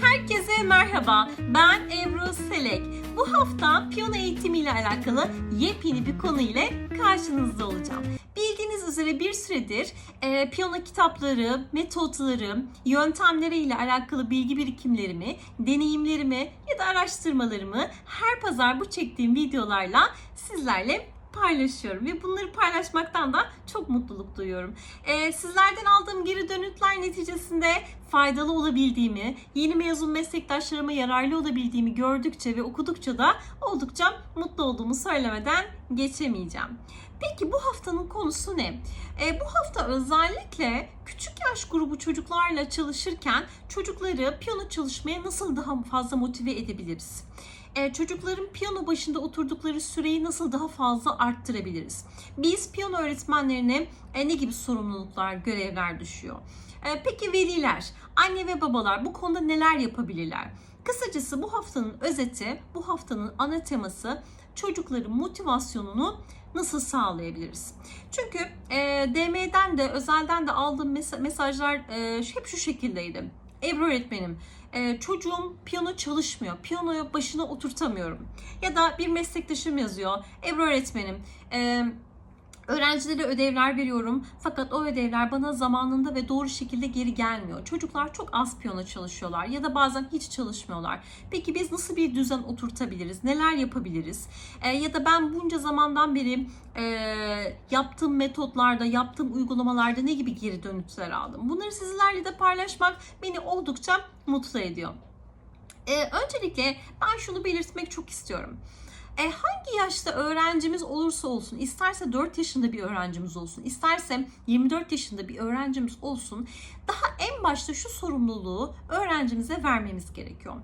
Herkese merhaba. Ben Ebru Selek. Bu hafta piyano eğitimi ile alakalı yepyeni bir konu ile karşınızda olacağım. Bildiğiniz üzere bir süredir e, piyano kitapları, metotları, yöntemleri ile alakalı bilgi birikimlerimi, deneyimlerimi ya da araştırmalarımı her pazar bu çektiğim videolarla sizlerle paylaşıyorum ve bunları paylaşmaktan da çok mutluluk duyuyorum. Ee, sizlerden aldığım geri dönütler neticesinde faydalı olabildiğimi, yeni mezun meslektaşlarıma yararlı olabildiğimi gördükçe ve okudukça da oldukça mutlu olduğumu söylemeden geçemeyeceğim. Peki bu haftanın konusu ne? Ee, bu hafta özellikle küçük yaş grubu çocuklarla çalışırken çocukları piyano çalışmaya nasıl daha fazla motive edebiliriz? E, çocukların piyano başında oturdukları süreyi nasıl daha fazla arttırabiliriz? Biz piyano öğretmenlerine e, ne gibi sorumluluklar, görevler düşüyor? E, peki veliler, anne ve babalar bu konuda neler yapabilirler? Kısacası bu haftanın özeti, bu haftanın ana teması çocukların motivasyonunu nasıl sağlayabiliriz? Çünkü e, DM'den de özelden de aldığım mes- mesajlar e, hep şu şekildeydi. Ebru öğretmenim, e, çocuğum piyano çalışmıyor, piyanoya başına oturtamıyorum. Ya da bir meslektaşım yazıyor, Ebru öğretmenim, e, öğrencilere ödevler veriyorum fakat o ödevler bana zamanında ve doğru şekilde geri gelmiyor. Çocuklar çok az piyano çalışıyorlar ya da bazen hiç çalışmıyorlar. Peki biz nasıl bir düzen oturtabiliriz? Neler yapabiliriz? E, ya da ben bunca zamandan beri e, yaptığım metotlarda, yaptığım uygulamalarda ne gibi geri dönütler aldım? Bunları sizlerle de paylaşmak beni oldukça mutlu ediyor. E, öncelikle ben şunu belirtmek çok istiyorum. E, hangi yaşta öğrencimiz olursa olsun, isterse 4 yaşında bir öğrencimiz olsun, isterse 24 yaşında bir öğrencimiz olsun, daha en başta şu sorumluluğu öğrencimize vermemiz gerekiyor.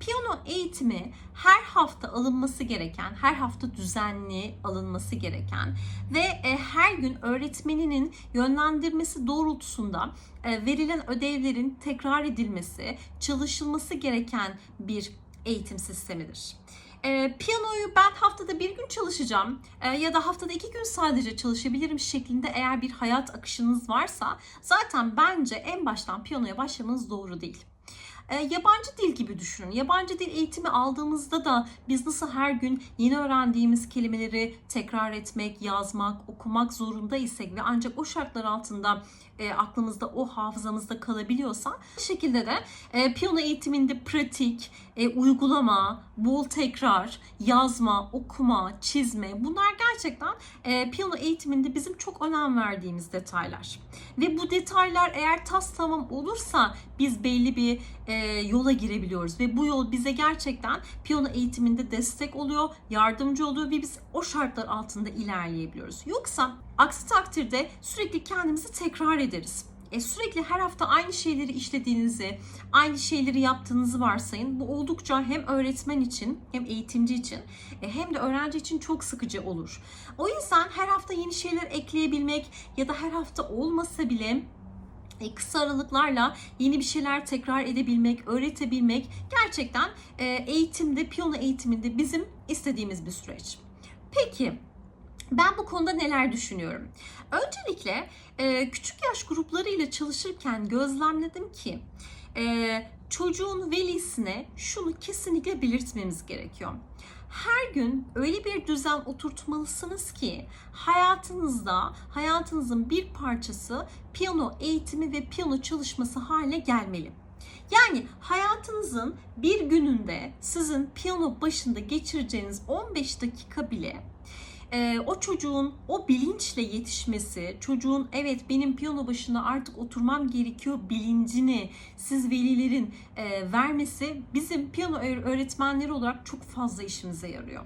Piyano eğitimi her hafta alınması gereken, her hafta düzenli alınması gereken ve e, her gün öğretmeninin yönlendirmesi doğrultusunda e, verilen ödevlerin tekrar edilmesi, çalışılması gereken bir eğitim sistemidir. E, piyanoyu ben haftada bir gün çalışacağım e, ya da haftada iki gün sadece çalışabilirim şeklinde eğer bir hayat akışınız varsa zaten bence en baştan piyanoya başlamanız doğru değil. E, yabancı dil gibi düşünün. Yabancı dil eğitimi aldığımızda da biz nasıl her gün yeni öğrendiğimiz kelimeleri tekrar etmek, yazmak, okumak zorunda isek ve ancak o şartlar altında e, aklımızda o hafızamızda kalabiliyorsa bu şekilde de e, piyano eğitiminde pratik, e, uygulama, bol tekrar, yazma, okuma, çizme bunlar gerçekten e, piyano eğitiminde bizim çok önem verdiğimiz detaylar. Ve bu detaylar eğer tas tamam olursa biz belli bir e, yola girebiliyoruz ve bu yol bize gerçekten piyano eğitiminde destek oluyor, yardımcı oluyor ve biz o şartlar altında ilerleyebiliyoruz. Yoksa aksi takdirde sürekli kendimizi tekrar ederiz. E, sürekli her hafta aynı şeyleri işlediğinizi, aynı şeyleri yaptığınızı varsayın. Bu oldukça hem öğretmen için hem eğitimci için e, hem de öğrenci için çok sıkıcı olur. O yüzden her hafta yeni şeyler ekleyebilmek ya da her hafta olmasa bile e, kısa aralıklarla yeni bir şeyler tekrar edebilmek, öğretebilmek gerçekten e, eğitimde, piyano eğitiminde bizim istediğimiz bir süreç. Peki ben bu konuda neler düşünüyorum? Öncelikle e, küçük yaş gruplarıyla çalışırken gözlemledim ki e, çocuğun velisine şunu kesinlikle belirtmemiz gerekiyor. Her gün öyle bir düzen oturtmalısınız ki hayatınızda hayatınızın bir parçası piyano eğitimi ve piyano çalışması haline gelmeli. Yani hayatınızın bir gününde sizin piyano başında geçireceğiniz 15 dakika bile e, o çocuğun o bilinçle yetişmesi, çocuğun evet benim piyano başında artık oturmam gerekiyor bilincini siz velilerin e, vermesi bizim piyano öğ- öğretmenleri olarak çok fazla işimize yarıyor.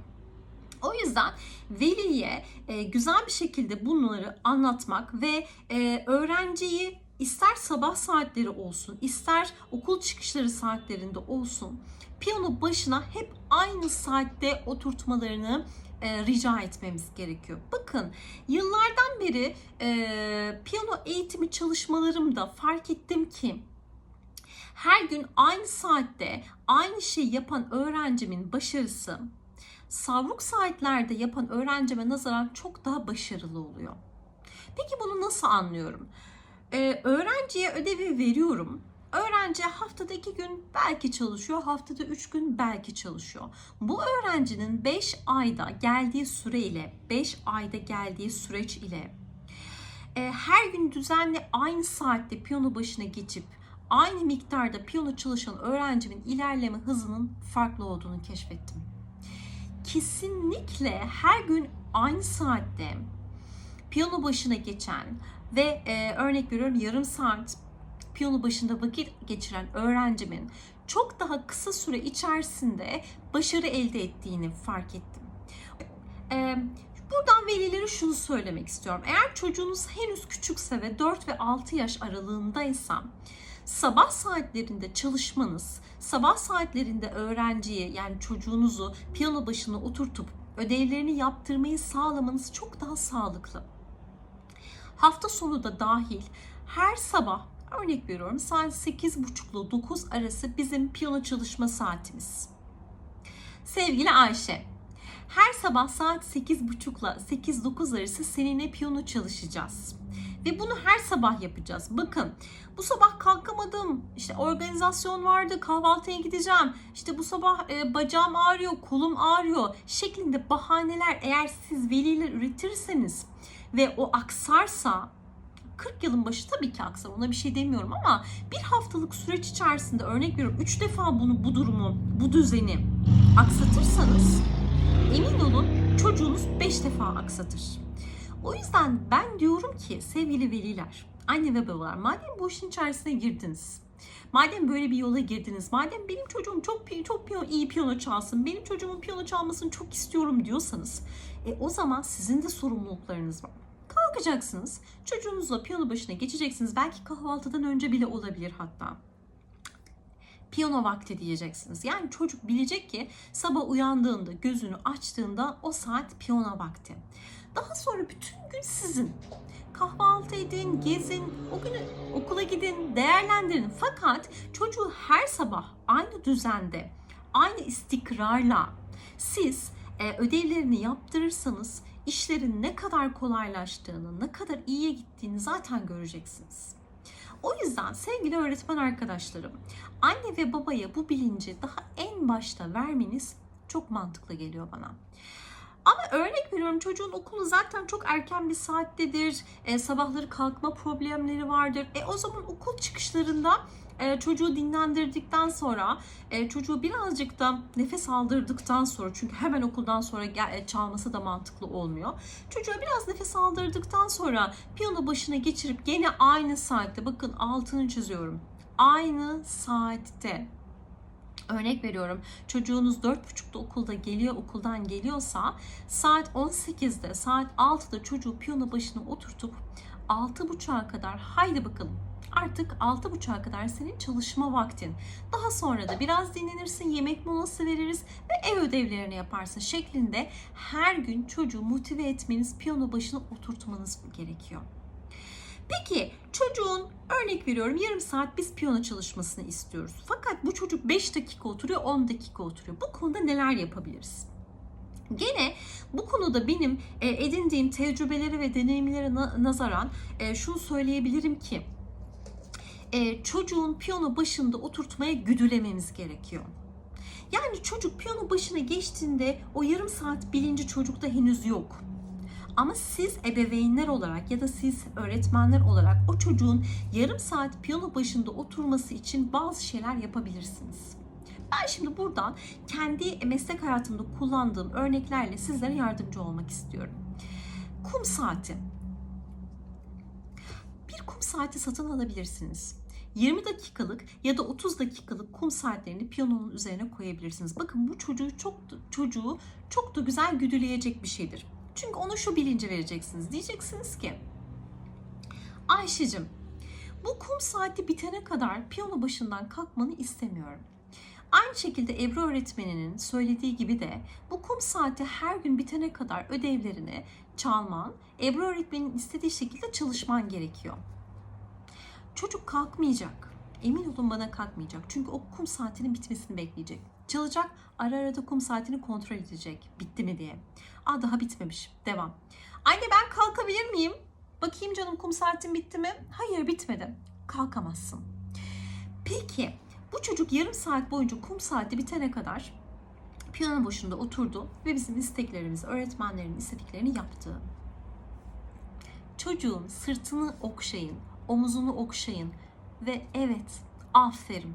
O yüzden veliye e, güzel bir şekilde bunları anlatmak ve e, öğrenciyi ister sabah saatleri olsun, ister okul çıkışları saatlerinde olsun piyano başına hep aynı saatte oturtmalarını e, rica etmemiz gerekiyor. Bakın yıllardan beri e, piyano eğitimi çalışmalarımda fark ettim ki her gün aynı saatte aynı şeyi yapan öğrencimin başarısı savruk saatlerde yapan öğrencime nazaran çok daha başarılı oluyor. Peki bunu nasıl anlıyorum? Ee, öğrenciye ödevi veriyorum Öğrenci haftada iki gün belki çalışıyor, haftada üç gün belki çalışıyor. Bu öğrencinin 5 ayda geldiği süre ile 5 ayda geldiği süreç ile e, her gün düzenli aynı saatte piyano başına geçip aynı miktarda piyano çalışan öğrencimin ilerleme hızının farklı olduğunu keşfettim. Kesinlikle her gün aynı saatte piyano başına geçen ve e, örnek veriyorum yarım saat piyano başında vakit geçiren öğrencimin çok daha kısa süre içerisinde başarı elde ettiğini fark ettim. E, buradan velilere şunu söylemek istiyorum. Eğer çocuğunuz henüz küçükse ve 4 ve 6 yaş aralığındaysa sabah saatlerinde çalışmanız, sabah saatlerinde öğrenciyi yani çocuğunuzu piyano başına oturtup ödevlerini yaptırmayı sağlamanız çok daha sağlıklı. Hafta sonu da dahil her sabah örnek veriyorum saat 8.30 ile 9 arası bizim piyano çalışma saatimiz. Sevgili Ayşe, her sabah saat 8.30 ile 8-9 arası seninle piyano çalışacağız. Ve bunu her sabah yapacağız. Bakın bu sabah kalkamadım. İşte organizasyon vardı. Kahvaltıya gideceğim. İşte bu sabah e, bacağım ağrıyor, kolum ağrıyor şeklinde bahaneler eğer siz veliler üretirseniz ve o aksarsa 40 yılın başı tabii ki aksar ona bir şey demiyorum ama bir haftalık süreç içerisinde örnek veriyorum 3 defa bunu bu durumu bu düzeni aksatırsanız emin olun çocuğunuz 5 defa aksatır. O yüzden ben diyorum ki sevgili veliler, anne ve babalar madem bu işin içerisine girdiniz, madem böyle bir yola girdiniz, madem benim çocuğum çok çok iyi piyano çalsın, benim çocuğumun piyano çalmasını çok istiyorum diyorsanız, e, o zaman sizin de sorumluluklarınız var. Kalkacaksınız, çocuğunuzla piyano başına geçeceksiniz. Belki kahvaltıdan önce bile olabilir hatta piyano vakti diyeceksiniz. Yani çocuk bilecek ki sabah uyandığında, gözünü açtığında o saat piyano vakti. Daha sonra bütün gün sizin. Kahvaltı edin, gezin, o günü okula gidin, değerlendirin. Fakat çocuğu her sabah aynı düzende, aynı istikrarla siz e, ödevlerini yaptırırsanız işlerin ne kadar kolaylaştığını, ne kadar iyiye gittiğini zaten göreceksiniz. O yüzden sevgili öğretmen arkadaşlarım, anne ve babaya bu bilinci daha en başta vermeniz çok mantıklı geliyor bana. Ama örnek veriyorum çocuğun okulu zaten çok erken bir saattedir. E, sabahları kalkma problemleri vardır. E, o zaman okul çıkışlarında e, çocuğu dinlendirdikten sonra e, çocuğu birazcık da nefes aldırdıktan sonra çünkü hemen okuldan sonra gel, e, çalması da mantıklı olmuyor. Çocuğa biraz nefes aldırdıktan sonra piyano başına geçirip gene aynı saatte bakın altını çiziyorum. Aynı saatte Örnek veriyorum çocuğunuz 4.30'da okulda geliyor okuldan geliyorsa saat 18'de saat 6'da çocuğu piyano başına oturtup 6.30'a kadar haydi bakalım artık 6.30'a kadar senin çalışma vaktin. Daha sonra da biraz dinlenirsin, yemek molası veririz ve ev ödevlerini yaparsın şeklinde her gün çocuğu motive etmeniz, piyano başına oturtmanız gerekiyor. Peki çocuğun örnek veriyorum yarım saat biz piyano çalışmasını istiyoruz. Fakat bu çocuk 5 dakika oturuyor 10 dakika oturuyor. Bu konuda neler yapabiliriz? Gene bu konuda benim e, edindiğim tecrübeleri ve deneyimlere nazaran e, şunu söyleyebilirim ki e, çocuğun piyano başında oturtmaya güdülememiz gerekiyor. Yani çocuk piyano başına geçtiğinde o yarım saat bilinci çocukta henüz yok. Ama siz ebeveynler olarak ya da siz öğretmenler olarak o çocuğun yarım saat piyano başında oturması için bazı şeyler yapabilirsiniz. Ben şimdi buradan kendi meslek hayatımda kullandığım örneklerle sizlere yardımcı olmak istiyorum. Kum saati. Bir kum saati satın alabilirsiniz. 20 dakikalık ya da 30 dakikalık kum saatlerini piyanonun üzerine koyabilirsiniz. Bakın bu çocuğu çok çocuğu çok da güzel güdüleyecek bir şeydir. Çünkü ona şu bilinci vereceksiniz. Diyeceksiniz ki Ayşe'cim bu kum saati bitene kadar piyano başından kalkmanı istemiyorum. Aynı şekilde Ebru öğretmeninin söylediği gibi de bu kum saati her gün bitene kadar ödevlerini çalman, Ebru öğretmenin istediği şekilde çalışman gerekiyor. Çocuk kalkmayacak. Emin olun bana kalkmayacak. Çünkü o kum saatinin bitmesini bekleyecek. Çalacak, ara ara da kum saatini kontrol edecek. Bitti mi diye. Aa daha bitmemiş. Devam. Anne ben kalkabilir miyim? Bakayım canım kum saatin bitti mi? Hayır bitmedi. Kalkamazsın. Peki bu çocuk yarım saat boyunca kum saati bitene kadar piyano başında oturdu ve bizim isteklerimizi, öğretmenlerin istediklerini yaptı. Çocuğun sırtını okşayın, omuzunu okşayın ve evet, aferin.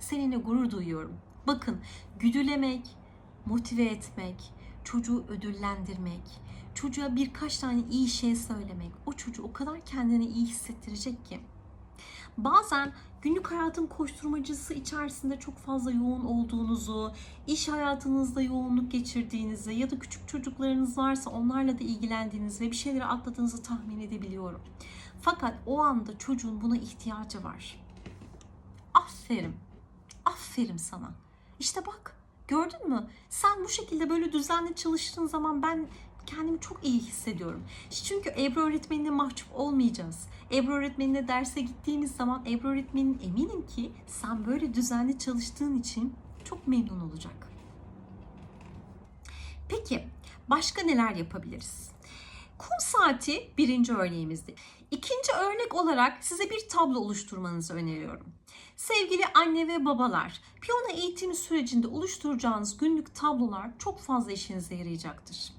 Seninle gurur duyuyorum. Bakın, güdülemek, motive etmek, çocuğu ödüllendirmek, çocuğa birkaç tane iyi şey söylemek, o çocuğu o kadar kendini iyi hissettirecek ki. Bazen günlük hayatın koşturmacısı içerisinde çok fazla yoğun olduğunuzu, iş hayatınızda yoğunluk geçirdiğinizi ya da küçük çocuklarınız varsa onlarla da ilgilendiğinizi ve bir şeyleri atladığınızı tahmin edebiliyorum. Fakat o anda çocuğun buna ihtiyacı var. Aferin. Aferin sana. İşte bak gördün mü? Sen bu şekilde böyle düzenli çalıştığın zaman ben kendimi çok iyi hissediyorum. Çünkü Ebru öğretmenine mahcup olmayacağız. Ebru öğretmenine derse gittiğimiz zaman Ebru öğretmenin eminim ki sen böyle düzenli çalıştığın için çok memnun olacak. Peki başka neler yapabiliriz? Kum saati birinci örneğimizdi. İkinci örnek olarak size bir tablo oluşturmanızı öneriyorum. Sevgili anne ve babalar, piyano eğitimi sürecinde oluşturacağınız günlük tablolar çok fazla işinize yarayacaktır.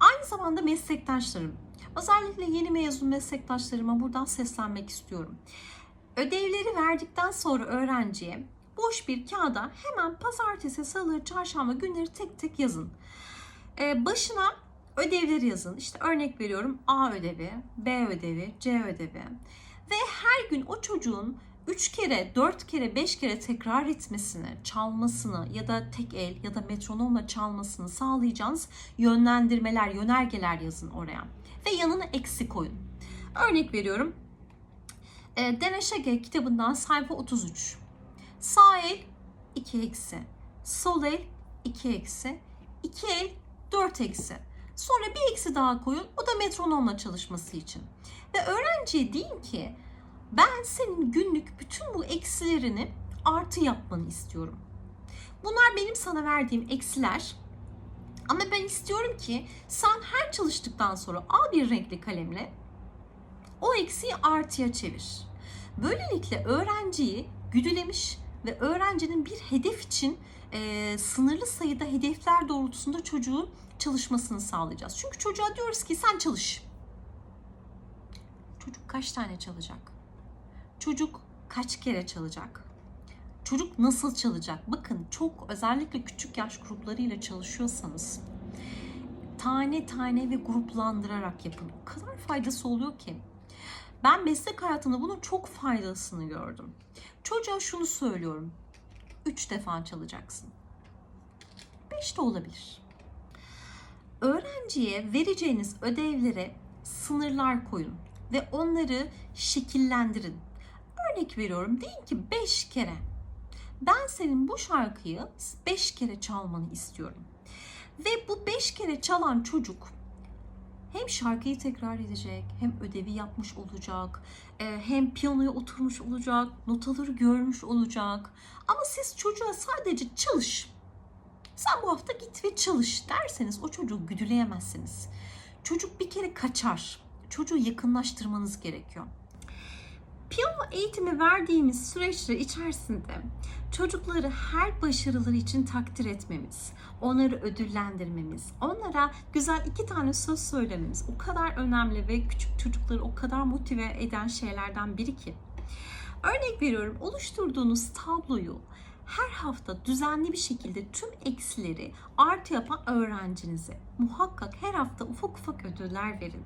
Aynı zamanda meslektaşlarım, özellikle yeni mezun meslektaşlarıma buradan seslenmek istiyorum. Ödevleri verdikten sonra öğrenciye boş bir kağıda hemen pazartesi, salı, çarşamba günleri tek tek yazın. Ee, başına ödevleri yazın. İşte örnek veriyorum A ödevi, B ödevi, C ödevi. Ve her gün o çocuğun 3 kere, 4 kere, 5 kere tekrar etmesini, çalmasını ya da tek el ya da metronomla çalmasını sağlayacağınız yönlendirmeler, yönergeler yazın oraya. Ve yanına eksi koyun. Örnek veriyorum. E, Deneşege kitabından sayfa 33. Sağ el 2 eksi. Sol el 2 eksi. 2 el 4 eksi. Sonra bir eksi daha koyun. O da metronomla çalışması için. Ve öğrenciye deyin ki ben senin günlük bütün bu eksilerini artı yapmanı istiyorum. Bunlar benim sana verdiğim eksiler. Ama ben istiyorum ki sen her çalıştıktan sonra al bir renkli kalemle o eksiği artıya çevir. Böylelikle öğrenciyi güdülemiş ve öğrencinin bir hedef için e, sınırlı sayıda hedefler doğrultusunda çocuğun çalışmasını sağlayacağız. Çünkü çocuğa diyoruz ki sen çalış. Çocuk kaç tane çalacak? Çocuk kaç kere çalacak? Çocuk nasıl çalacak? Bakın çok özellikle küçük yaş gruplarıyla çalışıyorsanız tane tane ve gruplandırarak yapın. O kadar faydası oluyor ki. Ben meslek hayatında bunun çok faydasını gördüm. Çocuğa şunu söylüyorum. Üç defa çalacaksın. Beş de olabilir. Öğrenciye vereceğiniz ödevlere sınırlar koyun ve onları şekillendirin. Örnek veriyorum deyin ki 5 kere ben senin bu şarkıyı 5 kere çalmanı istiyorum. Ve bu 5 kere çalan çocuk hem şarkıyı tekrar edecek, hem ödevi yapmış olacak, e, hem piyanoya oturmuş olacak, notaları görmüş olacak. Ama siz çocuğa sadece çalış. Sen bu hafta git ve çalış derseniz o çocuğu güdüleyemezsiniz. Çocuk bir kere kaçar. Çocuğu yakınlaştırmanız gerekiyor. Piyano eğitimi verdiğimiz süreçler içerisinde çocukları her başarıları için takdir etmemiz, onları ödüllendirmemiz, onlara güzel iki tane söz söylememiz o kadar önemli ve küçük çocukları o kadar motive eden şeylerden biri ki. Örnek veriyorum oluşturduğunuz tabloyu her hafta düzenli bir şekilde tüm eksileri artı yapan öğrencinize muhakkak her hafta ufak ufak ödüller verin.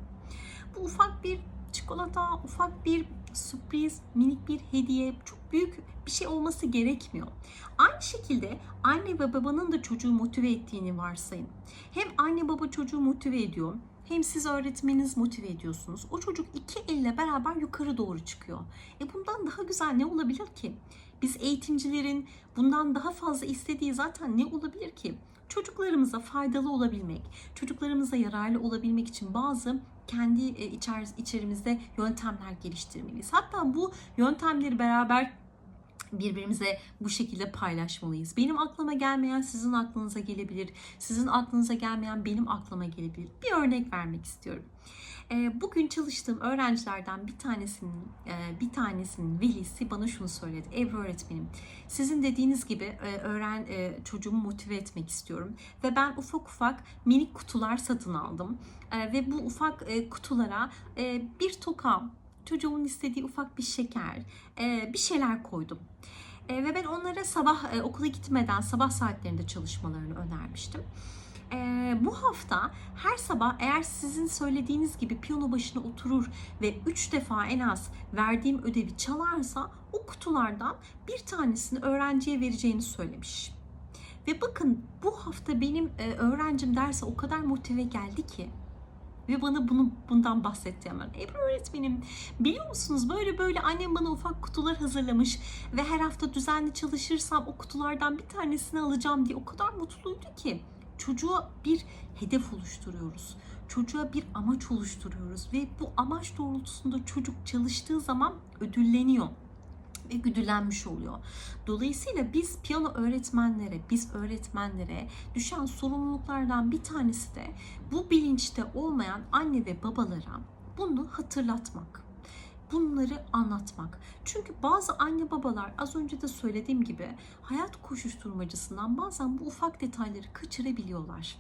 Bu ufak bir çikolata, ufak bir sürpriz, minik bir hediye, çok büyük bir şey olması gerekmiyor. Aynı şekilde anne ve babanın da çocuğu motive ettiğini varsayın. Hem anne baba çocuğu motive ediyor, hem siz öğretmeniniz motive ediyorsunuz. O çocuk iki elle beraber yukarı doğru çıkıyor. E bundan daha güzel ne olabilir ki? Biz eğitimcilerin bundan daha fazla istediği zaten ne olabilir ki? Çocuklarımıza faydalı olabilmek, çocuklarımıza yararlı olabilmek için bazı kendi e, içer, içerimizde yöntemler geliştirmeliyiz. Hatta bu yöntemleri beraber birbirimize bu şekilde paylaşmalıyız. Benim aklıma gelmeyen sizin aklınıza gelebilir. Sizin aklınıza gelmeyen benim aklıma gelebilir. Bir örnek vermek istiyorum. E, bugün çalıştığım öğrencilerden bir tanesinin e, bir tanesinin velisi bana şunu söyledi. Ebru öğretmenim, sizin dediğiniz gibi e, öğren e, çocuğumu motive etmek istiyorum ve ben ufak ufak minik kutular satın aldım ve bu ufak kutulara bir toka, çocuğumun istediği ufak bir şeker, bir şeyler koydum. Ve ben onlara sabah okula gitmeden sabah saatlerinde çalışmalarını önermiştim. E, bu hafta her sabah eğer sizin söylediğiniz gibi piyano başına oturur ve 3 defa en az verdiğim ödevi çalarsa o kutulardan bir tanesini öğrenciye vereceğini söylemiş. Ve bakın bu hafta benim e, öğrencim derse o kadar motive geldi ki ve bana bunu bundan bahsetti hemen. Ebru öğretmenim biliyor musunuz böyle böyle annem bana ufak kutular hazırlamış ve her hafta düzenli çalışırsam o kutulardan bir tanesini alacağım diye o kadar mutluydu ki çocuğa bir hedef oluşturuyoruz. Çocuğa bir amaç oluşturuyoruz ve bu amaç doğrultusunda çocuk çalıştığı zaman ödülleniyor ve güdülenmiş oluyor. Dolayısıyla biz piyano öğretmenlere, biz öğretmenlere düşen sorumluluklardan bir tanesi de bu bilinçte olmayan anne ve babalara bunu hatırlatmak. Bunları anlatmak. Çünkü bazı anne babalar az önce de söylediğim gibi hayat koşuşturmacısından bazen bu ufak detayları kaçırabiliyorlar.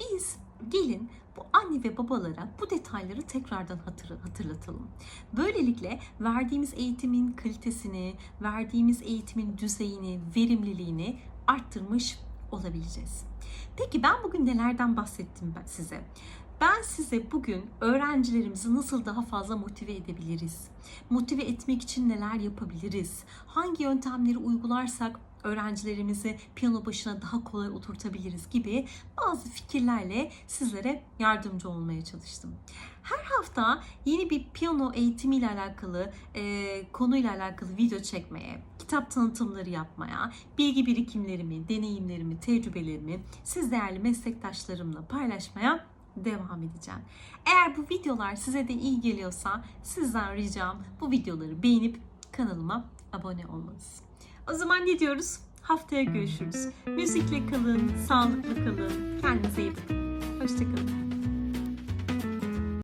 Biz gelin bu anne ve babalara bu detayları tekrardan hatır, hatırlatalım. Böylelikle verdiğimiz eğitimin kalitesini, verdiğimiz eğitimin düzeyini, verimliliğini arttırmış olabileceğiz. Peki ben bugün nelerden bahsettim size? Ben size bugün öğrencilerimizi nasıl daha fazla motive edebiliriz? Motive etmek için neler yapabiliriz? Hangi yöntemleri uygularsak öğrencilerimizi piyano başına daha kolay oturtabiliriz gibi bazı fikirlerle sizlere yardımcı olmaya çalıştım. Her hafta yeni bir piyano eğitimiyle alakalı, e, konuyla alakalı video çekmeye, kitap tanıtımları yapmaya, bilgi birikimlerimi, deneyimlerimi, tecrübelerimi siz değerli meslektaşlarımla paylaşmaya devam edeceğim. Eğer bu videolar size de iyi geliyorsa sizden ricam bu videoları beğenip kanalıma abone olmanız. O zaman ne diyoruz? Haftaya görüşürüz. Müzikle kalın, sağlıklı kalın. Kendinize iyi bakın. Hoşçakalın.